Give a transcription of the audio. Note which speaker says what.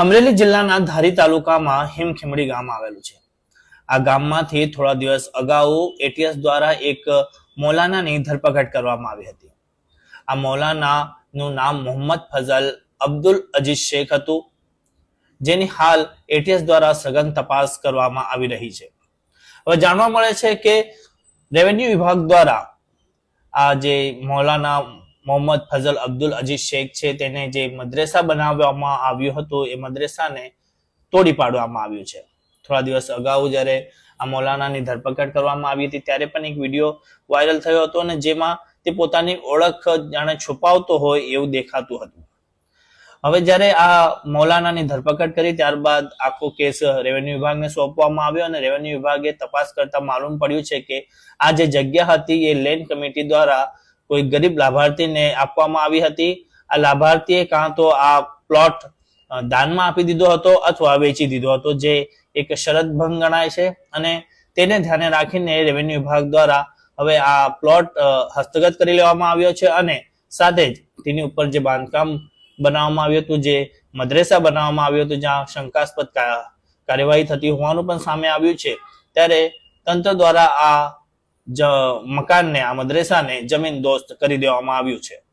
Speaker 1: અમરેલી જિલ્લાના ધારી તાલુકામાં હિમખીમડી ગામ આવેલું છે. આ ગામમાંથી થોડા દિવસ અગાઉ એટીએસ દ્વારા એક મૌલાનાની ધરપકડ કરવામાં આવી હતી. આ મૌલાનાનું નામ મોહમ્મદ ફઝલ અબ્દુલ અજીઝ શેખ હતું, જેની હાલ એટીએસ દ્વારા સઘન તપાસ કરવામાં આવી રહી છે. હવે જાણવા મળે છે કે રેવન્યુ વિભાગ દ્વારા આ જે મૌલાના મોહમ્મદ ફઝલ અબ્દુલ અજીઝ શેખ છે. તેને જે મદ્રેસા બનાવવામાં આવ્યું હતું, એ મદ્રેસાને તોડી પાડવામાં આવ્યું છે. થોડા દિવસ અગાઉ જ્યારે આ મૌલાનાની ધરપકડ કરવામાં આવી હતી, ત્યારે પણ એક વીડિયો વાયરલ થયો હતો અને જેમાં તે પોતાની ઓળખ જાણે છુપાવતો હોય એવું દેખાતું હતું. હવે જ્યારે આ મૌલાનાની ધરપકડ કરી, ત્યારબાદ આખો કેસ રેવન્યુ વિભાગને સોંપવામાં આવ્યો અને રેવન્યુ વિભાગે તપાસ કરતા માલુમ પડ્યું છે કે આ જે જગ્યા હતી, એ લેન્ડ કમિટી દ્વારા કોઈ ગરીબ લાભાર્થીને આપવામાં આવી હતી. આ લાભાર્થીએ કાં તો આ પ્લોટ દાનમાં આપી દીધો હતો અથવા વેચી દીધો હતો, જે એક શરત ભંગ ગણાય છે અને તેને ધ્યાને રાખીને રેવન્યુ વિભાગ દ્વારા હવે આ પ્લોટ હસ્તગત કરી લેવામાં આવ્યો છે અને સાથે જ તેની ઉપર જે બાંધકામ બનાવવામાં આવ્યું હતું, જે મદ્રેસા બનાવવામાં આવ્યું હતું, જ્યાં શંકાસ્પદ કાર્યવાહી થતી હોવાનું પણ સામે આવ્યું છે. ત્યારે તંત્ર દ્વારા આ મકાનને આ મદ્રેસાને જમીન દોસ્ત કરી દેવામાં આવ્યું છે.